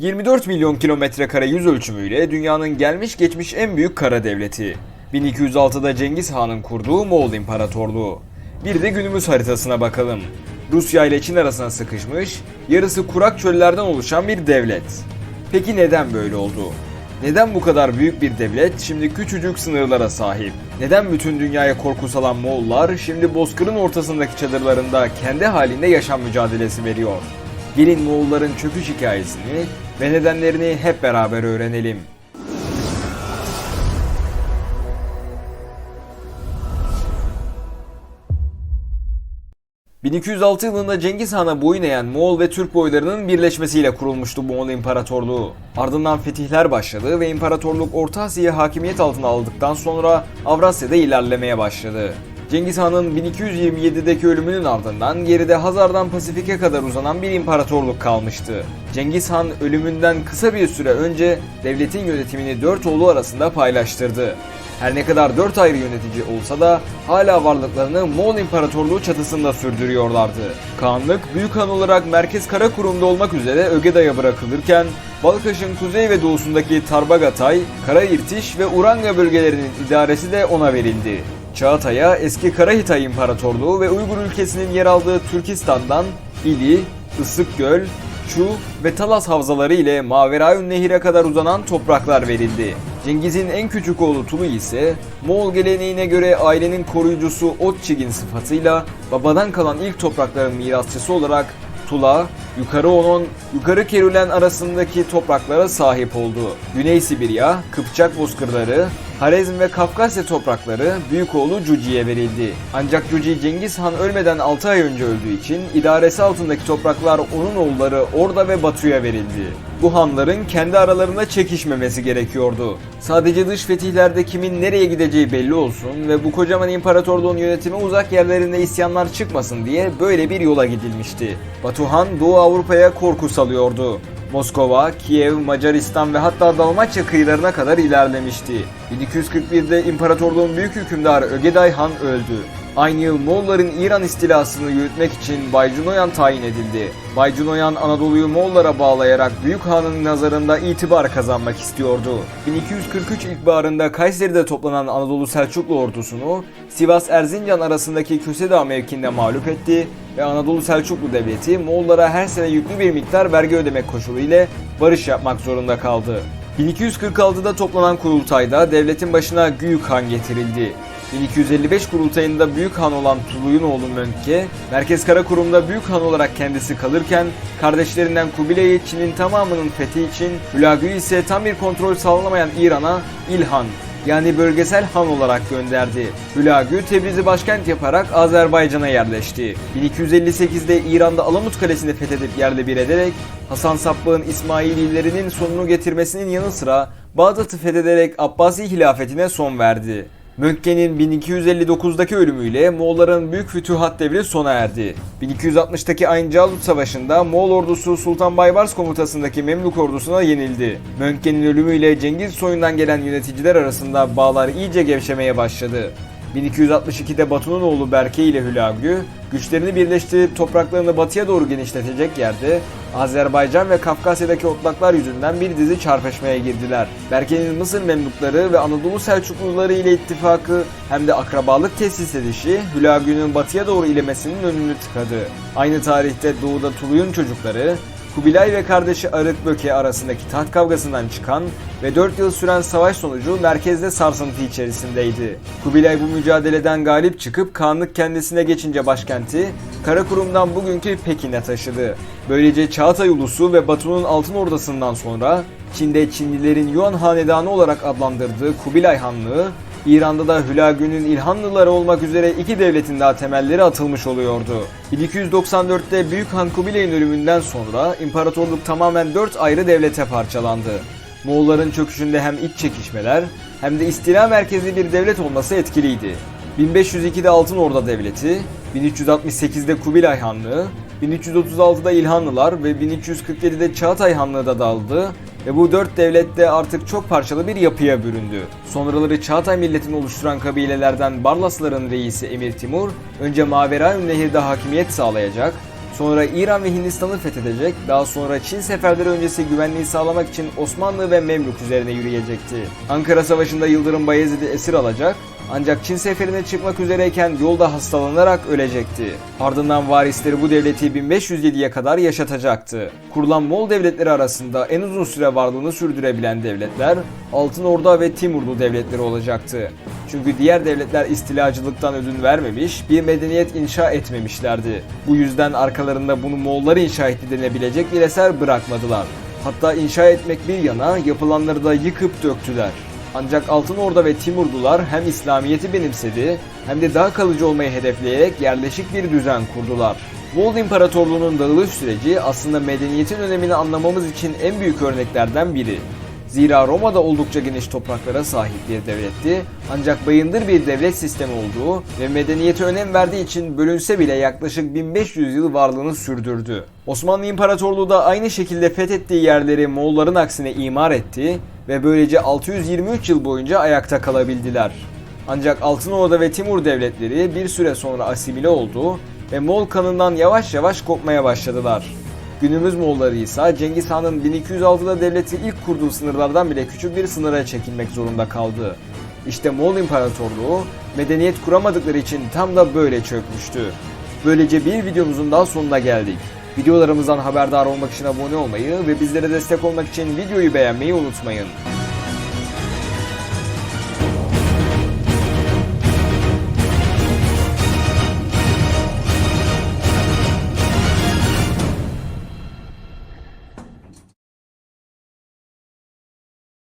24 milyon kilometre kare yüz ölçümüyle dünyanın gelmiş geçmiş en büyük kara devleti. 1206'da Cengiz Han'ın kurduğu Moğol İmparatorluğu. Bir de günümüz haritasına bakalım. Rusya ile Çin arasına sıkışmış, yarısı kurak çöllerden oluşan bir devlet. Peki neden böyle oldu? Neden bu kadar büyük bir devlet şimdi küçücük sınırlara sahip? Neden bütün dünyaya korku salan Moğollar şimdi bozkırın ortasındaki çadırlarında kendi halinde yaşam mücadelesi veriyor? Gelin Moğolların çöküş hikayesini ve nedenlerini hep beraber öğrenelim. ...1206 yılında Cengiz Han'a boyun eğen Moğol ve Türk boylarının birleşmesiyle kurulmuştu Moğol İmparatorluğu. Ardından fetihler başladı ve imparatorluk Orta Asya'yı hakimiyet altına aldıktan sonra Avrasya'da ilerlemeye başladı. Cengiz Han'ın 1227'deki ölümünün ardından geride Hazar'dan Pasifik'e kadar uzanan bir imparatorluk kalmıştı. Cengiz Han ölümünden kısa bir süre önce devletin yönetimini dört oğlu arasında paylaştırdı. Her ne kadar dört ayrı yönetici olsa da hala varlıklarını Moğol İmparatorluğu çatısında sürdürüyorlardı. Kağanlık Büyük Han olarak Merkez Karakurum'da olmak üzere Ögeda'ya bırakılırken Balkaş'ın kuzey ve doğusundaki Tarbagatay, Karairtiş ve Uranga bölgelerinin idaresi de ona verildi. Çağatay'a eski Karahitay İmparatorluğu ve Uygur ülkesinin yer aldığı Türkistan'dan İli, Isıkgöl, Çu ve Talas havzaları ile Maverayun Nehir'e kadar uzanan topraklar verildi. Cengiz'in en küçük oğlu Tulu ise Moğol geleneğine göre ailenin koruyucusu Otçigin sıfatıyla babadan kalan ilk toprakların mirasçısı olarak Tula, Yukarı Onon, Yukarı Kerülen arasındaki topraklara sahip oldu. Güney Sibirya, Kıpçak bozkırları, Harezm ve Kafkasya toprakları büyük oğlu Cuci'ye verildi. Ancak Cuci Cengiz Han ölmeden 6 ay önce öldüğü için idaresi altındaki topraklar onun oğulları Orda ve Batu'ya verildi. Bu hanların kendi aralarında çekişmemesi gerekiyordu. Sadece dış fetihlerde kimin nereye gideceği belli olsun ve bu kocaman imparatorluğun yönetimi uzak yerlerinde isyanlar çıkmasın diye böyle bir yola gidilmişti. Batuhan Doğu Avrupa'ya korku salıyordu. Moskova, Kiev, Macaristan ve hatta Dalmaçya kıyılarına kadar ilerlemişti. 1241'de imparatorluğun büyük hükümdarı Ögeday Han öldü. Aynı yıl Moğolların İran istilasını yürütmek için Baycunoyan tayin edildi. Baycunoyan Anadolu'yu Moğollara bağlayarak Büyük Han'ın nazarında itibar kazanmak istiyordu. 1243 ilkbaharında Kayseri'de toplanan Anadolu Selçuklu ordusunu Sivas Erzincan arasındaki Kösedağ mevkinde mağlup etti ve Anadolu Selçuklu Devleti Moğollara her sene yüklü bir miktar vergi ödemek koşulu ile barış yapmak zorunda kaldı. 1246'da toplanan kurultayda devletin başına Güyük Han getirildi. 1255 kurultayında Büyük Han olan Tulu'nun oğlu Mönkke, Merkez Karakurum'da Büyük Han olarak kendisi kalırken kardeşlerinden Kubilay'ı Çin'in tamamının fethi için Hülagü'yü ise tam bir kontrol sağlanamayan İran'a İlhan yani bölgesel han olarak gönderdi. Hülagü Tebriz'i başkent yaparak Azerbaycan'a yerleşti. 1258'de İran'da Alamut Kalesi'ni fethedip yerle bir ederek Hasan Sabbah'ın İsmaililerinin sonunu getirmesinin yanı sıra Bağdat'ı fethederek Abbasi hilafetine son verdi. Mönkke'nin 1259'daki ölümüyle Moğolların büyük fütühat devri sona erdi. 1260'taki Ayn Savaşı'nda Moğol ordusu Sultan Baybars komutasındaki Memluk ordusuna yenildi. Mönkke'nin ölümüyle Cengiz soyundan gelen yöneticiler arasında bağlar iyice gevşemeye başladı. 1262'de Batu'nun oğlu Berke ile Hülagü güçlerini birleştirip topraklarını batıya doğru genişletecek yerde Azerbaycan ve Kafkasya'daki otlaklar yüzünden bir dizi çarpışmaya girdiler. Berke'nin Mısır Memlukları ve Anadolu Selçukluları ile ittifakı hem de akrabalık tesis edişi Hülagü'nün batıya doğru ilemesinin önünü tıkadı. Aynı tarihte doğuda Tuluy'un çocukları Kubilay ve kardeşi Arık Böke arasındaki taht kavgasından çıkan ve 4 yıl süren savaş sonucu merkezde sarsıntı içerisindeydi. Kubilay bu mücadeleden galip çıkıp Kağanlık kendisine geçince başkenti Karakurum'dan bugünkü Pekin'e taşıdı. Böylece Çağatay Ulusu ve Batu'nun Altın Ordası'ndan sonra Çin'de Çinlilerin Yuan Hanedanı olarak adlandırdığı Kubilay Hanlığı İran'da da Hülagü'nün İlhanlıları olmak üzere iki devletin daha temelleri atılmış oluyordu. 1294'te Büyük Han Kubilay'ın ölümünden sonra imparatorluk tamamen dört ayrı devlete parçalandı. Moğolların çöküşünde hem iç çekişmeler hem de istila merkezli bir devlet olması etkiliydi. 1502'de Altın Orda Devleti, 1368'de Kubilay Hanlığı, 1336'da İlhanlılar ve 1347'de Çağatay Hanlığı da dağıldı ve bu dört devlet de artık çok parçalı bir yapıya büründü. Sonraları Çağatay milletini oluşturan kabilelerden Barlasların reisi Emir Timur, önce Maverayun Nehir'de hakimiyet sağlayacak, Sonra İran ve Hindistan'ı fethedecek, daha sonra Çin seferleri öncesi güvenliği sağlamak için Osmanlı ve Memlük üzerine yürüyecekti. Ankara Savaşı'nda Yıldırım Bayezid'i esir alacak, ancak Çin seferine çıkmak üzereyken yolda hastalanarak ölecekti. Ardından varisleri bu devleti 1507'ye kadar yaşatacaktı. Kurulan Moğol devletleri arasında en uzun süre varlığını sürdürebilen devletler Altın Orda ve Timurlu devletleri olacaktı. Çünkü diğer devletler istilacılıktan ödün vermemiş, bir medeniyet inşa etmemişlerdi. Bu yüzden arkalarında bunu Moğollar inşa etti denebilecek bir eser bırakmadılar. Hatta inşa etmek bir yana yapılanları da yıkıp döktüler. Ancak Altın Orda ve Timurlular hem İslamiyet'i benimsedi hem de daha kalıcı olmayı hedefleyerek yerleşik bir düzen kurdular. Moğol İmparatorluğu'nun dağılış süreci aslında medeniyetin önemini anlamamız için en büyük örneklerden biri. Zira Roma'da oldukça geniş topraklara sahip bir devletti ancak bayındır bir devlet sistemi olduğu ve medeniyete önem verdiği için bölünse bile yaklaşık 1500 yıl varlığını sürdürdü. Osmanlı İmparatorluğu da aynı şekilde fethettiği yerleri Moğolların aksine imar etti ve böylece 623 yıl boyunca ayakta kalabildiler. Ancak Altınorda ve Timur devletleri bir süre sonra asimile oldu ve Moğol kanından yavaş yavaş kopmaya başladılar. Günümüz Moğolları ise Cengiz Han'ın 1206'da devleti ilk kurduğu sınırlardan bile küçük bir sınıra çekilmek zorunda kaldı. İşte Moğol İmparatorluğu medeniyet kuramadıkları için tam da böyle çökmüştü. Böylece bir videomuzun daha sonuna geldik. Videolarımızdan haberdar olmak için abone olmayı ve bizlere destek olmak için videoyu beğenmeyi unutmayın.